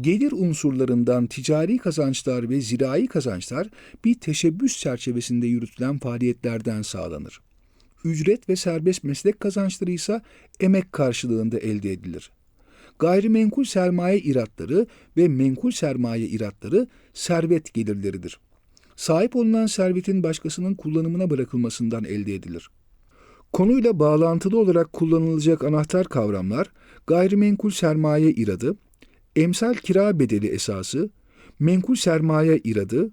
Gelir unsurlarından ticari kazançlar ve zirai kazançlar bir teşebbüs çerçevesinde yürütülen faaliyetlerden sağlanır. Ücret ve serbest meslek kazançları ise emek karşılığında elde edilir. Gayrimenkul sermaye iratları ve menkul sermaye iratları servet gelirleridir. Sahip olunan servetin başkasının kullanımına bırakılmasından elde edilir. Konuyla bağlantılı olarak kullanılacak anahtar kavramlar gayrimenkul sermaye iradı, emsal kira bedeli esası, menkul sermaye iradı,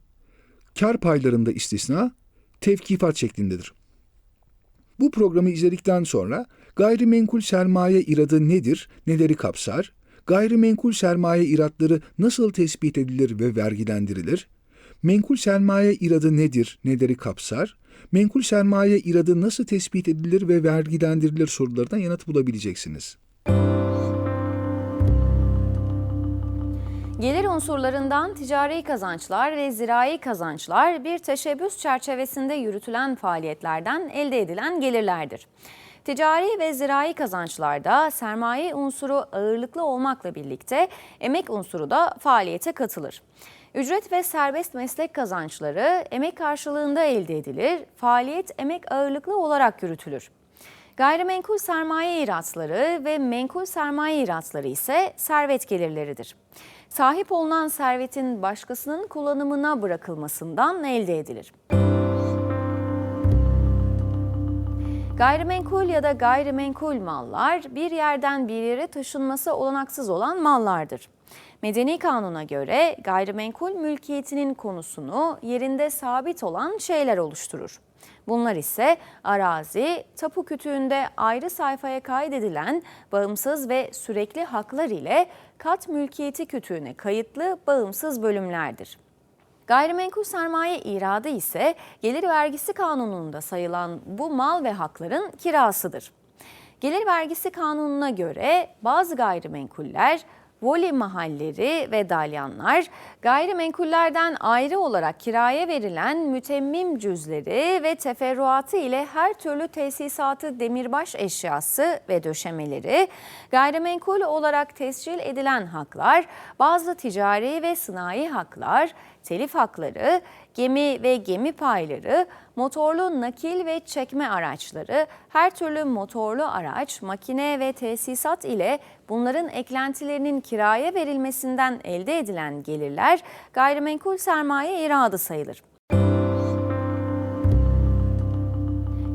kar paylarında istisna, tevkifat şeklindedir. Bu programı izledikten sonra gayrimenkul sermaye iradı nedir, neleri kapsar, gayrimenkul sermaye iratları nasıl tespit edilir ve vergilendirilir, menkul sermaye iradı nedir, neleri kapsar, menkul sermaye iradı nasıl tespit edilir ve vergilendirilir sorularına yanıt bulabileceksiniz. Gelir unsurlarından ticari kazançlar ve zirai kazançlar bir teşebbüs çerçevesinde yürütülen faaliyetlerden elde edilen gelirlerdir. Ticari ve zirai kazançlarda sermaye unsuru ağırlıklı olmakla birlikte emek unsuru da faaliyete katılır. Ücret ve serbest meslek kazançları emek karşılığında elde edilir, faaliyet emek ağırlıklı olarak yürütülür. Gayrimenkul sermaye iratları ve menkul sermaye iratları ise servet gelirleridir. Sahip olunan servetin başkasının kullanımına bırakılmasından elde edilir. Gayrimenkul ya da gayrimenkul mallar bir yerden bir yere taşınması olanaksız olan mallardır. Medeni kanuna göre gayrimenkul mülkiyetinin konusunu yerinde sabit olan şeyler oluşturur. Bunlar ise arazi, tapu kütüğünde ayrı sayfaya kaydedilen bağımsız ve sürekli haklar ile kat mülkiyeti kütüğüne kayıtlı bağımsız bölümlerdir. Gayrimenkul sermaye iradı ise gelir vergisi kanununda sayılan bu mal ve hakların kirasıdır. Gelir vergisi kanununa göre bazı gayrimenkuller voli mahalleri ve dalyanlar gayrimenkullerden ayrı olarak kiraya verilen mütemmim cüzleri ve teferruatı ile her türlü tesisatı demirbaş eşyası ve döşemeleri, gayrimenkul olarak tescil edilen haklar, bazı ticari ve sınai haklar, telif hakları, gemi ve gemi payları, motorlu nakil ve çekme araçları, her türlü motorlu araç, makine ve tesisat ile bunların eklentilerinin kiraya verilmesinden elde edilen gelirler gayrimenkul sermaye iradı sayılır.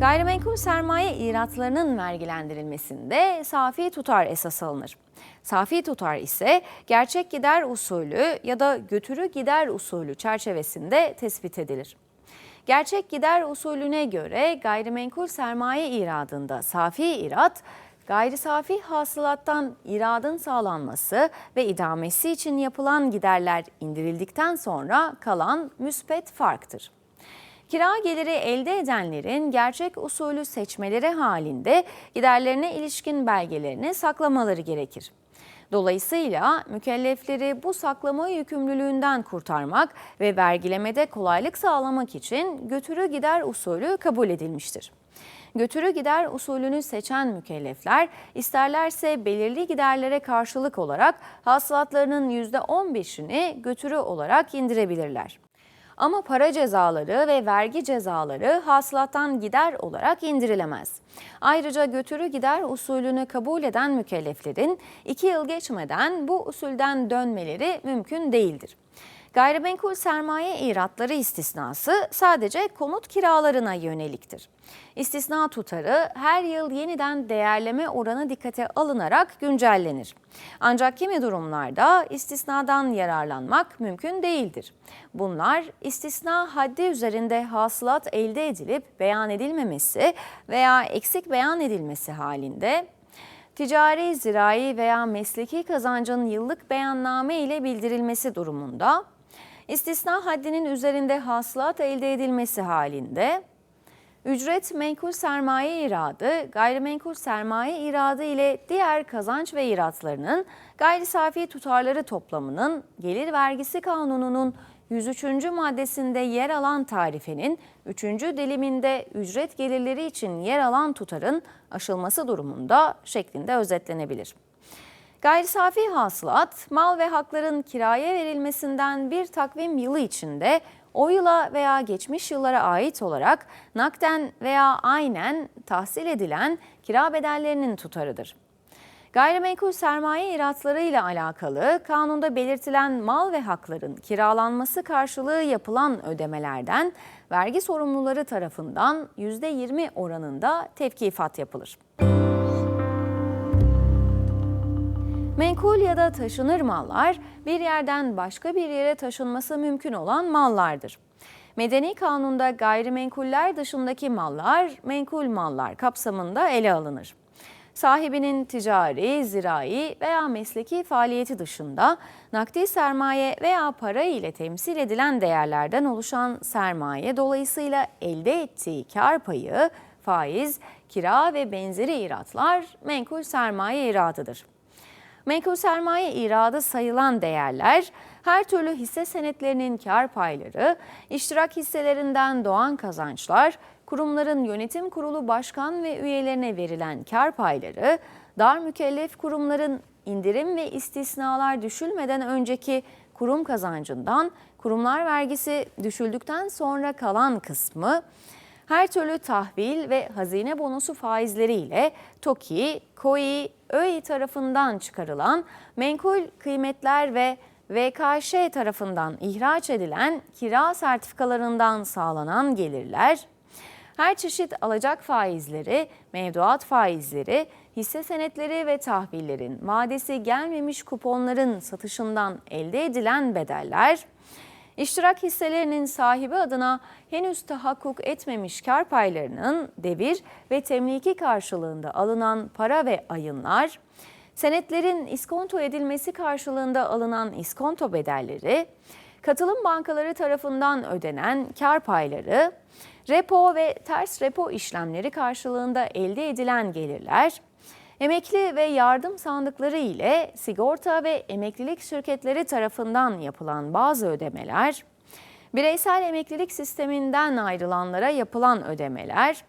Gayrimenkul sermaye iratlarının vergilendirilmesinde safi tutar esas alınır. Safi tutar ise gerçek gider usulü ya da götürü gider usulü çerçevesinde tespit edilir. Gerçek gider usulüne göre gayrimenkul sermaye iradında safi irat, gayri safi hasılattan iradın sağlanması ve idamesi için yapılan giderler indirildikten sonra kalan müspet farktır. Kira geliri elde edenlerin gerçek usulü seçmeleri halinde giderlerine ilişkin belgelerini saklamaları gerekir. Dolayısıyla mükellefleri bu saklama yükümlülüğünden kurtarmak ve vergilemede kolaylık sağlamak için götürü gider usulü kabul edilmiştir. Götürü gider usulünü seçen mükellefler isterlerse belirli giderlere karşılık olarak hasılatlarının %15'ini götürü olarak indirebilirler. Ama para cezaları ve vergi cezaları hasılattan gider olarak indirilemez. Ayrıca götürü gider usulünü kabul eden mükelleflerin iki yıl geçmeden bu usulden dönmeleri mümkün değildir. Gayrimenkul sermaye iratları istisnası sadece konut kiralarına yöneliktir. İstisna tutarı her yıl yeniden değerleme oranı dikkate alınarak güncellenir. Ancak kimi durumlarda istisnadan yararlanmak mümkün değildir. Bunlar istisna haddi üzerinde hasılat elde edilip beyan edilmemesi veya eksik beyan edilmesi halinde ticari, zirai veya mesleki kazancın yıllık beyanname ile bildirilmesi durumunda istisna haddinin üzerinde hasılat elde edilmesi halinde ücret menkul sermaye iradı, gayrimenkul sermaye iradı ile diğer kazanç ve iratlarının gayri safi tutarları toplamının gelir vergisi kanununun 103. maddesinde yer alan tarifenin 3. diliminde ücret gelirleri için yer alan tutarın aşılması durumunda şeklinde özetlenebilir. Gayri safi hasılat, mal ve hakların kiraya verilmesinden bir takvim yılı içinde o yıla veya geçmiş yıllara ait olarak nakden veya aynen tahsil edilen kira bedellerinin tutarıdır. Gayrimenkul sermaye iratları ile alakalı kanunda belirtilen mal ve hakların kiralanması karşılığı yapılan ödemelerden vergi sorumluları tarafından %20 oranında tevkifat yapılır. Menkul ya da taşınır mallar bir yerden başka bir yere taşınması mümkün olan mallardır. Medeni kanunda gayrimenkuller dışındaki mallar menkul mallar kapsamında ele alınır. Sahibinin ticari, zirai veya mesleki faaliyeti dışında nakdi sermaye veya para ile temsil edilen değerlerden oluşan sermaye dolayısıyla elde ettiği kar payı, faiz, kira ve benzeri iratlar menkul sermaye iradıdır. Menkul sermaye iradı sayılan değerler, her türlü hisse senetlerinin kar payları, iştirak hisselerinden doğan kazançlar, kurumların yönetim kurulu başkan ve üyelerine verilen kar payları, dar mükellef kurumların indirim ve istisnalar düşülmeden önceki kurum kazancından kurumlar vergisi düşüldükten sonra kalan kısmı, her türlü tahvil ve hazine bonusu faizleriyle TOKİ, KOİ, Öİ tarafından çıkarılan menkul kıymetler ve VKŞ tarafından ihraç edilen kira sertifikalarından sağlanan gelirler, her çeşit alacak faizleri, mevduat faizleri, hisse senetleri ve tahvillerin vadesi gelmemiş kuponların satışından elde edilen bedeller, İştirak hisselerinin sahibi adına henüz tahakkuk etmemiş kar paylarının devir ve temliki karşılığında alınan para ve ayınlar, senetlerin iskonto edilmesi karşılığında alınan iskonto bedelleri, katılım bankaları tarafından ödenen kar payları, repo ve ters repo işlemleri karşılığında elde edilen gelirler, Emekli ve yardım sandıkları ile sigorta ve emeklilik şirketleri tarafından yapılan bazı ödemeler, bireysel emeklilik sisteminden ayrılanlara yapılan ödemeler,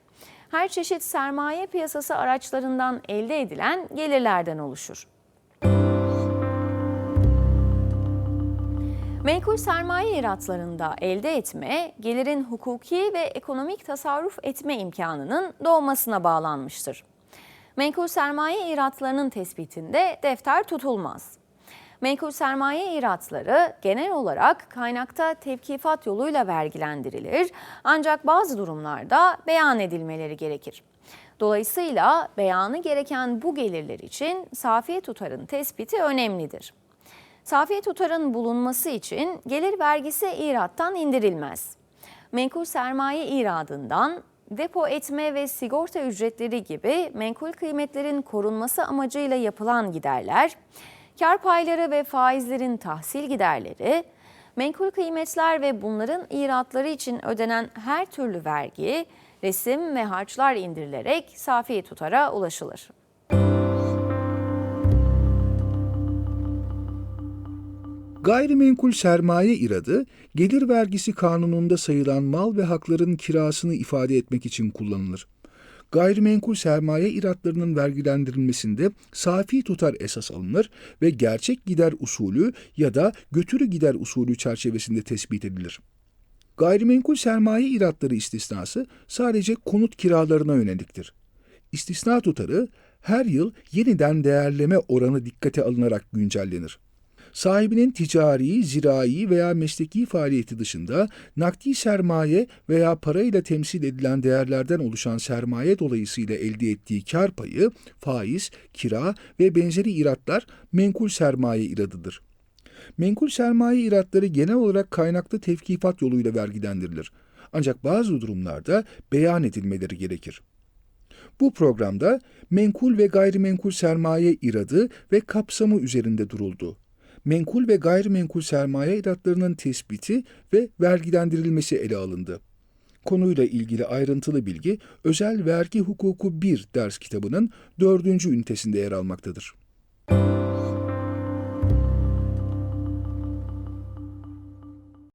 her çeşit sermaye piyasası araçlarından elde edilen gelirlerden oluşur. Menkul sermaye iratlarında elde etme, gelirin hukuki ve ekonomik tasarruf etme imkanının doğmasına bağlanmıştır. Menkul sermaye iratlarının tespitinde defter tutulmaz. Menkul sermaye iratları genel olarak kaynakta tevkifat yoluyla vergilendirilir ancak bazı durumlarda beyan edilmeleri gerekir. Dolayısıyla beyanı gereken bu gelirler için safiye tutarın tespiti önemlidir. Safiye tutarın bulunması için gelir vergisi irattan indirilmez. Menkul sermaye iradından depo etme ve sigorta ücretleri gibi menkul kıymetlerin korunması amacıyla yapılan giderler, kar payları ve faizlerin tahsil giderleri, menkul kıymetler ve bunların iratları için ödenen her türlü vergi, resim ve harçlar indirilerek safi tutara ulaşılır. Gayrimenkul sermaye iradı, gelir vergisi kanununda sayılan mal ve hakların kirasını ifade etmek için kullanılır. Gayrimenkul sermaye iratlarının vergilendirilmesinde safi tutar esas alınır ve gerçek gider usulü ya da götürü gider usulü çerçevesinde tespit edilir. Gayrimenkul sermaye iratları istisnası sadece konut kiralarına yöneliktir. İstisna tutarı her yıl yeniden değerleme oranı dikkate alınarak güncellenir. Sahibinin ticari, zirai veya mesleki faaliyeti dışında nakdi sermaye veya parayla temsil edilen değerlerden oluşan sermaye dolayısıyla elde ettiği kar payı, faiz, kira ve benzeri iratlar menkul sermaye iradıdır. Menkul sermaye iratları genel olarak kaynaklı tevkifat yoluyla vergilendirilir. Ancak bazı durumlarda beyan edilmeleri gerekir. Bu programda menkul ve gayrimenkul sermaye iradı ve kapsamı üzerinde duruldu. Menkul ve gayrimenkul sermaye iratlarının tespiti ve vergilendirilmesi ele alındı. Konuyla ilgili ayrıntılı bilgi Özel Vergi Hukuku 1 ders kitabının dördüncü ünitesinde yer almaktadır.